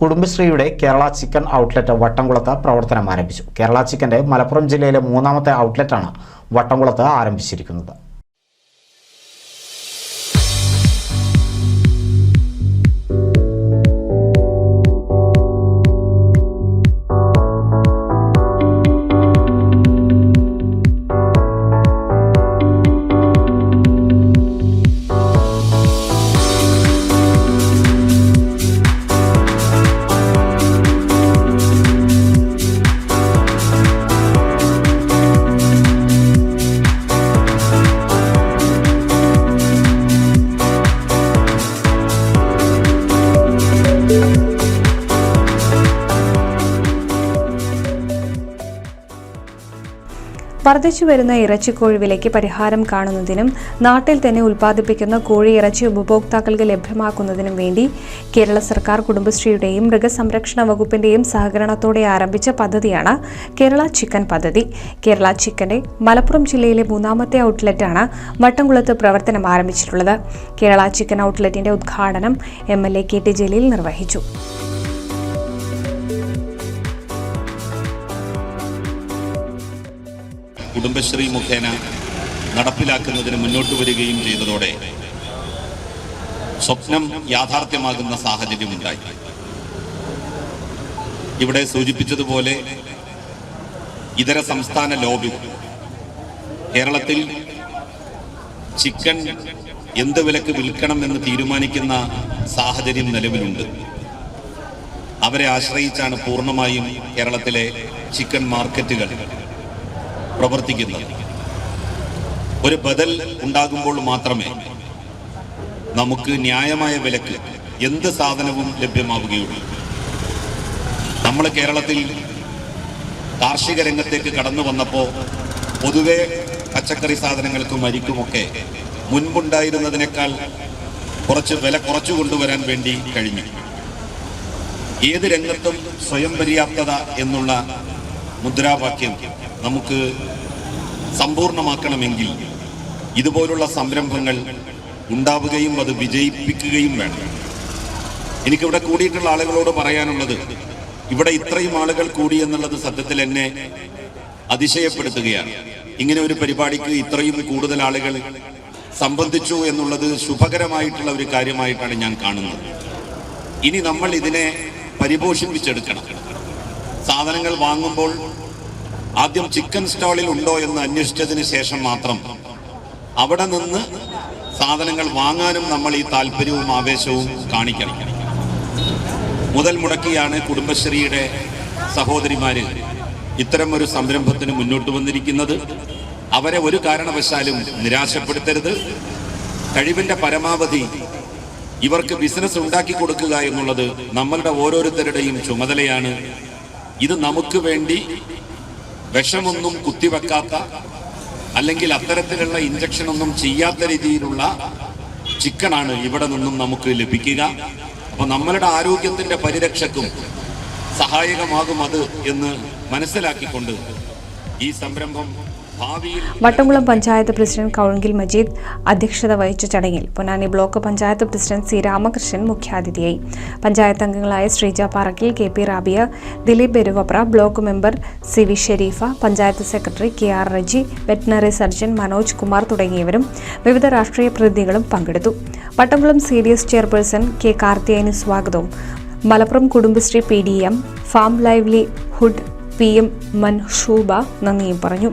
കുടുംബശ്രീയുടെ Kerala chicken outlet വട്ടംകുളത്ത് പ്രവർത്തനം ആരംഭിച്ചു. കേരള ചിക്കന്റെ മലപ്പുറം ജില്ലയിലെ മൂന്നാമത്തെ ഔട്ട്ലെറ്റാണ് വട്ടംകുളത്ത് ആരംഭിച്ചിരിക്കുന്നത്. വർദ്ധിച്ചു വരുന്ന ഇറച്ചിക്കോഴി വിലയ്ക്ക് പരിഹാരം കാണുന്നതിനും നാട്ടിൽ തന്നെ ഉൽപ്പാദിപ്പിക്കുന്ന കോഴി ഇറച്ചി ഉപഭോക്താക്കൾക്ക് ലഭ്യമാക്കുന്നതിനും വേണ്ടി കേരള സർക്കാർ കുടുംബശ്രീയുടെയും മൃഗസംരക്ഷണ വകുപ്പിന്റെയും സഹകരണത്തോടെ ആരംഭിച്ച പദ്ധതിയാണ് കേരള ചിക്കൻ പദ്ധതി. കേരള ചിക്കന്റെ മലപ്പുറം ജില്ലയിലെ മൂന്നാമത്തെ ഔട്ട്ലെറ്റാണ് വട്ടംകുളത്ത് പ്രവർത്തനം ആരംഭിച്ചിട്ടുള്ളത്. കേരള ചിക്കൻ ഔട്ട്ലെറ്റിന്റെ ഉദ്ഘാടനം M L A K T Jaleel നിർവഹിച്ചു. കുടുംബശ്രീ മുഖേന നടപ്പിലാക്കുന്നതിന് മുന്നോട്ട് വരികയും ചെയ്തതോടെ സ്വപ്നം യാഥാർത്ഥ്യമാകുന്ന സാഹചര്യമുണ്ടായി. ഇവിടെ സൂചിപ്പിച്ചതുപോലെ ഇതര സംസ്ഥാന ലോബി കേരളത്തിൽ ചിക്കൻ എന്ത് വിലക്ക് വിൽക്കണം എന്ന് തീരുമാനിക്കുന്ന സാഹചര്യം നിലവിലുണ്ട്. അവരെ ആശ്രയിച്ചാണ് പൂർണമായും കേരളത്തിലെ ചിക്കൻ മാർക്കറ്റുകൾ പ്രവർത്തിക്കുന്നത് ഒരു ബദൽ ഉണ്ടാകുമ്പോൾ മാത്രമേ നമുക്ക് ന്യായമായ വിലക്ക് എന്ത് സാധനവും ലഭ്യമാവുകയുള്ളൂ. നമ്മൾ കേരളത്തിൽ കാർഷിക രംഗത്തേക്ക് കടന്നു വന്നപ്പോൾ പൊതുവെ പച്ചക്കറി സാധനങ്ങൾക്കും അരിക്കുമൊക്കെ മുൻപുണ്ടായിരുന്നതിനേക്കാൾ കുറച്ച് വില കുറച്ചു കൊണ്ടുവരാൻ വേണ്ടി കഴിഞ്ഞു. ഏത് രംഗത്തും സ്വയം പര്യാപ്തത എന്നുള്ള മുദ്രാവാക്യം നമുക്ക് സമ്പൂർണമാക്കണമെങ്കിൽ ഇതുപോലുള്ള സംരംഭങ്ങൾ ഉണ്ടാവുകയും അത് വിജയിപ്പിക്കുകയും വേണം. എനിക്കിവിടെ കൂടിയിട്ടുള്ള ആളുകളോട് പറയാനുള്ളത് ഇവിടെ ഇത്രയും ആളുകൾ കൂടി എന്നുള്ളത് സത്യത്തിൽ എന്നെ അതിശയപ്പെടുത്തുകയാണ്. ഇങ്ങനെ ഒരു പരിപാടിക്ക് ഇത്രയും കൂടുതൽ ആളുകൾ സംബന്ധിച്ചു എന്നുള്ളത് ശുഭകരമായിട്ടുള്ള ഒരു കാര്യമായിട്ടാണ് ഞാൻ കാണുന്നത്. ഇനി നമ്മൾ ഇതിനെ പരിപോഷിപ്പിച്ചെടുക്കണം. സാധനങ്ങൾ വാങ്ങുമ്പോൾ ആദ്യം ചിക്കൻ സ്റ്റാളിൽ ഉണ്ടോ എന്ന് അന്വേഷിച്ചതിന് ശേഷം മാത്രം. അവിടെ നിന്ന് സാധനങ്ങൾ വാങ്ങാനും നമ്മൾ ഈ താല്പര്യവും ആവേശവും കാണിക്കണം. മുതൽ മുടക്കിയാണ് കുടുംബശ്രീയുടെ സഹോദരിമാര് ഇത്തരം ഒരു സംരംഭത്തിന് മുന്നോട്ട് വന്നിരിക്കുന്നത്. അവരെ ഒരു കാരണവശാലും നിരാശപ്പെടുത്തരുത്. കഴിവിന്റെ പരമാവധി ഇവർക്ക് ബിസിനസ് ഉണ്ടാക്കി കൊടുക്കുക എന്നുള്ളത് നമ്മളുടെ ഓരോരുത്തരുടെയും ചുമതലയാണ്. ഇത് നമുക്ക് വേണ്ടി വിഷമൊന്നും കുത്തിവെക്കാത്ത അല്ലെങ്കിൽ അത്തരത്തിലുള്ള ഇഞ്ചക്ഷൻ ഒന്നും ചെയ്യാത്ത രീതിയിലുള്ള ചിക്കനാണ് ഇവിടെ നിന്നും നമുക്ക് ലഭിക്കുക. അപ്പൊ നമ്മളുടെ ആരോഗ്യത്തിന്റെ പരിരക്ഷക്കും സഹായകമാകും അത് എന്ന് മനസ്സിലാക്കിക്കൊണ്ട് ഈ സംരംഭം വട്ടംകുളം പഞ്ചായത്ത് പ്രസിഡന്റ് കൗൺകിൽ മജീദ് അധ്യക്ഷത വഹിച്ച ചടങ്ങിൽ Ponnani block panchayat president C Ramakrishnan മുഖ്യാതിഥിയായി. പഞ്ചായത്ത് അംഗങ്ങളായ Sreeja Parakkil K P Rabiya Dileep Beruvapra block member C V Shareefa panchayat secretary K R Reji veterinary surgeon Manoj Kumar തുടങ്ങിയവരും വിവിധ രാഷ്ട്രീയ പ്രതിനിധികളും പങ്കെടുത്തു. Vattamkulam C D S chairperson K കാർത്തിയായന് സ്വാഗതവും. Malappuram Kudumbashree P D M farm livelihood P M Manshooba നന്ദിയും പറഞ്ഞു.